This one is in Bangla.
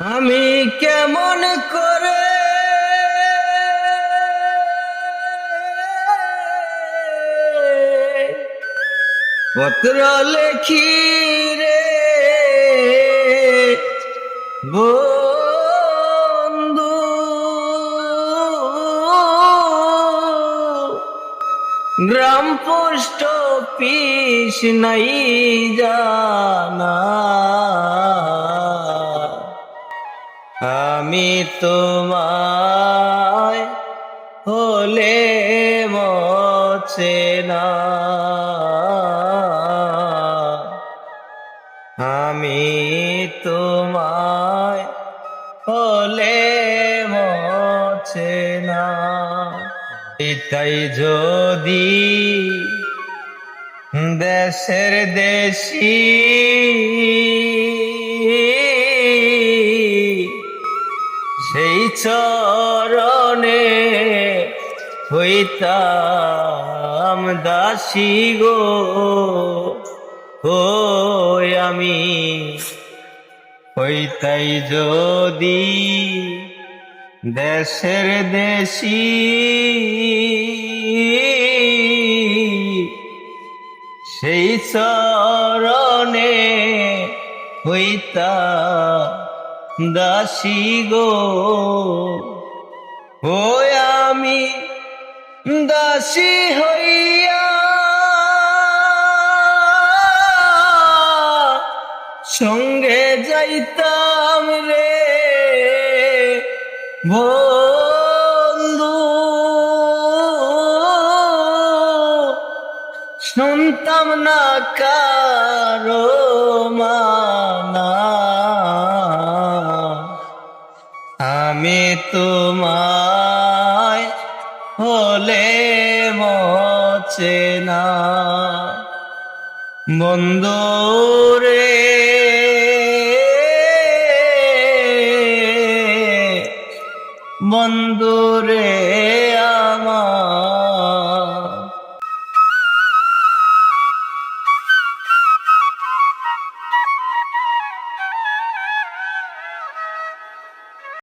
আমি কেমন করে পত্র লেখি রে? বন্ধু। গ্রাম পোস্ট অফিস নাই জানা। আমি তোমায় হলে মছে না। আমি তোমায় হলে মছে না। তাই যদি দেশের দেশি সেই চরণে হইতাম দাসী গো। ওই আমি হইতাই যদি দেশের দেশি। সেই চরণে হইতা দাসী গো ও আমি দাসী হইয়া সঙ্গে যাইতাম রে বন্ধু। শুনতাম না কারও মানা। আমি তোমায় হলে মচে না। বন্ধুরে বন্ধুরে আমার